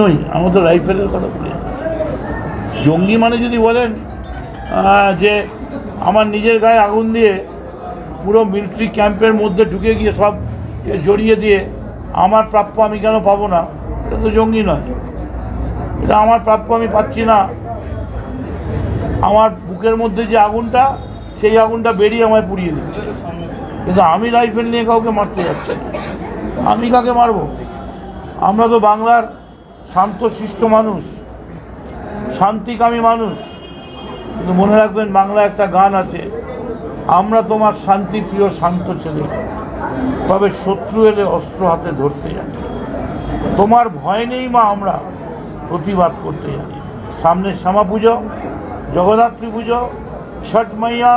নই, আমরা তো রাইফেলের কথা বলি। জঙ্গি মানে যদি বলেন যে আমার নিজের গায়ে আগুন দিয়ে পুরো মিলিটারি ক্যাম্পের মধ্যে ঢুকে গিয়ে সব জড়িয়ে দিয়ে আমার প্রাপ্য আমি কেন পাবো না? এটা তো জঙ্গি নয়। এটা আমার প্রাপ্য আমি পাচ্ছি না। আমার বুকের মধ্যে যে আগুনটা, সেই আগুনটা বেরিয়ে আমায় পুড়িয়ে দিচ্ছে। কিন্তু আমি রাইফেল নিয়ে কাউকে মারতে যাচ্ছি আমি কাকে মারবো? আমরা তো বাংলার শান্তশিষ্ট মানুষ, শান্তিকামী মানুষ। কিন্তু মনে রাখবেন বাংলা একটা গান আছে, আমরা তোমার শান্তিপ্রিয় শান্ত ছেলে। তবে শত্রু এলে অস্ত্র হাতে ধরতে জানি। তোমার ভয় নেই মা, আমরা প্রতিবাদ করতে জানি। সামনে শ্যামা পুজো, জগদ্ধাত্রী পুজো, ছট মাইয়া,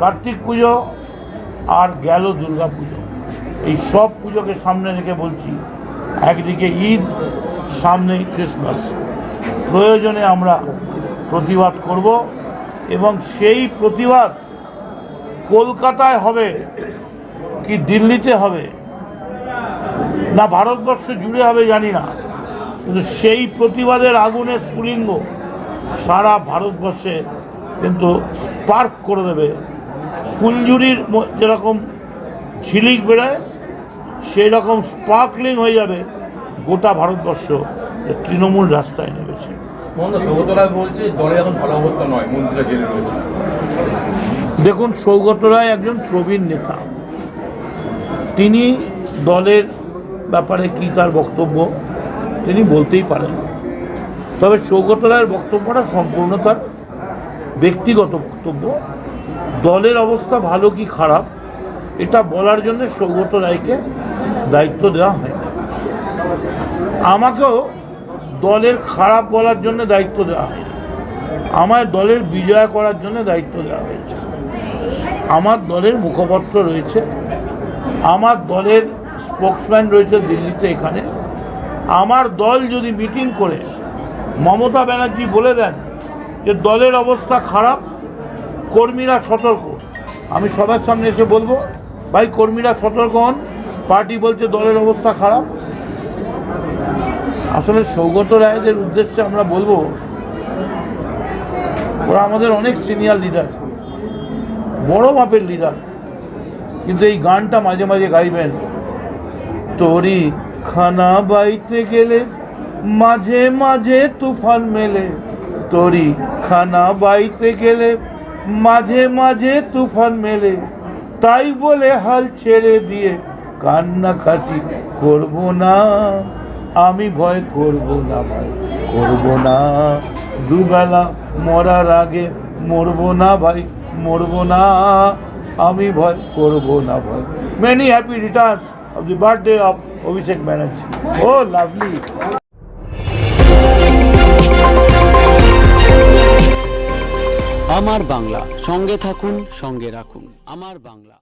কার্তিক পুজো, আর গেল দুর্গা পুজো। এই সব পুজোকে সামনে রেখে বলছি, একদিকে ঈদ সামনে ক্রিসমাস প্রয়োজনে আমরা প্রতিবাদ করব এবং সেই প্রতিবাদ কলকাতায় হবে কি দিল্লিতে হবে না ভারতবর্ষ জুড়ে হবে জানি না। কিন্তু সেই প্রতিবাদের আগুনে স্ফুলিঙ্গ সারা ভারতবর্ষে কিন্তু স্পার্ক করে দেবে। ফুলঝুরির যেরকম ঝিলিক বেরোয় সেই রকম স্পার্কলিং হয়ে যাবে। গোটা ভারতবর্ষ যে তৃণমূল রাস্তায় নেমেছে। দেখুন সৌগত রায় একজন প্রবীণ নেতা। তিনি দলের ব্যাপারে কি তার বক্তব্য তিনি বলতেই পারেন তবে সৌগত রায়ের বক্তব্যটা সম্পূর্ণ তার ব্যক্তিগত বক্তব্য। দলের অবস্থা ভালো কি খারাপ এটা বলার জন্য সৌগত রায়কে দায়িত্ব দেওয়া হয় আমাকেও দলের খারাপ বলার জন্য দায়িত্ব দেওয়া হয়নি আমায় দলের বিজয় করার জন্য দায়িত্ব দেওয়া হয়েছে। আমার দলের মুখপত্র রয়েছে। আমার দলের স্পোক্সম্যান রয়েছে দিল্লিতে এখানে। আমার দল যদি মিটিং করে, মমতা ব্যানার্জি বলে দেন যে দলের অবস্থা খারাপ, কর্মীরা সতর্ক। আমি সবার সামনে এসে বলব, ভাই, কর্মীরা সতর্ক হন। পার্টি বলছে দলের অবস্থা খারাপ। আসলে সৌগত রায়দের উদ্দেশ্যে আমরা বলব, ওরা আমাদের অনেক সিনিয়র লিডার বড় মাপের লিডার কিন্তু এই গানটা মাঝে মাঝে গাইবেন। তোরি খানা বাইতে গেলে, মাঝে মাঝে তুফান মেলে। তোরি খানা বাইতে গেলে, মাঝে মাঝে তুফান মেলে। তাই বলে হাল ছেড়ে দিয়ে কান্নাকাটি করব না। আমি ভয় করব না ভাই। করব না। দুবেলা মরার আগে মরবো না ভাই, মরবো না। আমি ভয় করব না ভাই। Many happy returns of the birthday of Abhishek Banerjee O lovely আমার বাংলা। সঙ্গে থাকুন, সঙ্গে রাখুন। আমার বাংলা।